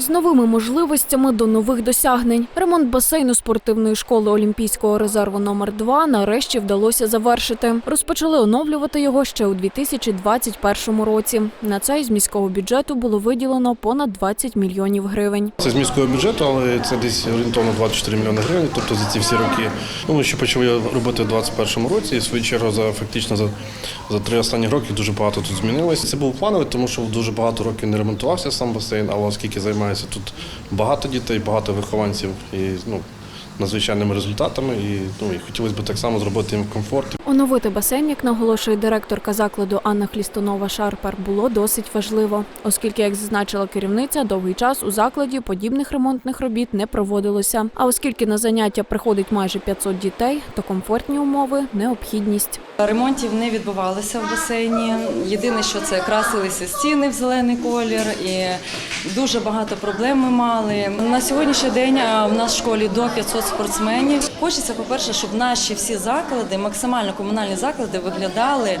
З новими можливостями до нових досягнень. Ремонт басейну спортивної школи Олімпійського резерву номер 2 нарешті вдалося завершити. Розпочали оновлювати його ще у 2021 році. На це із міського бюджету було виділено понад 20 мільйонів гривень. Це з міського бюджету, але це десь орієнтовно 24 мільйони гривень. Тобто за ці всі роки. Ну, ми ще почали робити в 2021 році. І в свою чергу за фактично за, за три останні роки дуже багато тут змінилось. Це був плановий, тому що дуже багато років не ремонтувався сам басейн, але оскільки займається тут багато дітей, багато вихованців і ну. Надзвичайними результатами, і ну і хотілося б так само зробити їм комфорт. Оновити басейн, як наголошує директорка закладу Анна Хлістонова Шарпар, було досить важливо, оскільки, як зазначила керівниця, довгий час у закладі подібних ремонтних робіт не проводилося. А оскільки на заняття приходить майже 500 дітей, то комфортні умови необхідність. Ремонтів не відбувалося в басейні. Єдине, що це красилися стіни в зелений колір, і дуже багато проблем ми мали. На сьогоднішній день в нас в школі до 500 спортсменів. Хочеться, по-перше, щоб наші всі заклади, максимально комунальні заклади, виглядали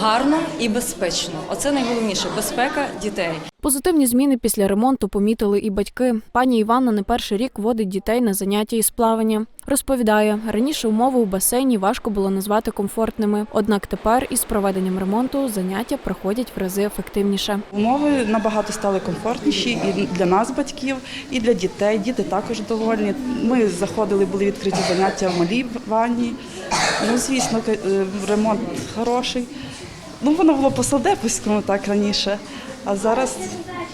гарно і безпечно. Оце найголовніше безпека дітей. Позитивні зміни після ремонту помітили і батьки. Пані Іванна не перший рік водить дітей на заняття із плавання. Розповідає, раніше умови у басейні важко було назвати комфортними. Однак тепер із проведенням ремонту заняття проходять в рази ефективніше. Умови набагато стали комфортніші і для нас, батьків, і для дітей. Діти також довольні. Ми заходили, були відкриті заняття в малій ванні. Ну, звісно, е, ремонт хороший. Ну, воно було по Садепівському так раніше. А зараз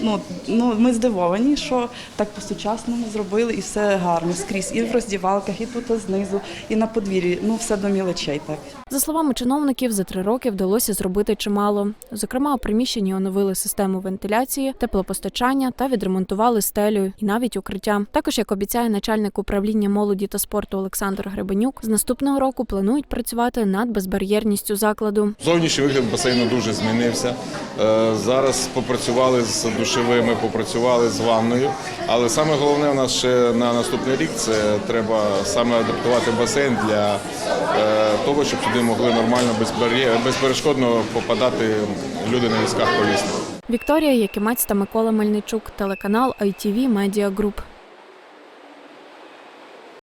ну, ну, ми здивовані, що так по-сучасному зробили і все гарно скрізь. І в роздівалках, і тут знизу, і на подвір'ї. Ну, все до мілочей так. За словами чиновників, за три роки вдалося зробити чимало. Зокрема, у приміщенні оновили систему вентиляції, теплопостачання та відремонтували стелю і навіть укриття. Також, як обіцяє начальник управління молоді та спорту Олександр Гребенюк, з наступного року планують працювати над безбар'єрністю закладу. Зовнішній вигляд басейну дуже змінився. Е, Зараз попрацювали з душевими, попрацювали з ванною. Але саме головне у нас ще на наступний рік це треба саме адаптувати басейн для е, того, щоб туди могли нормально безперешкодно попадати люди на візках колісних. Вікторія Якимець та Микола Мельничук, телеканал ITV Media Group.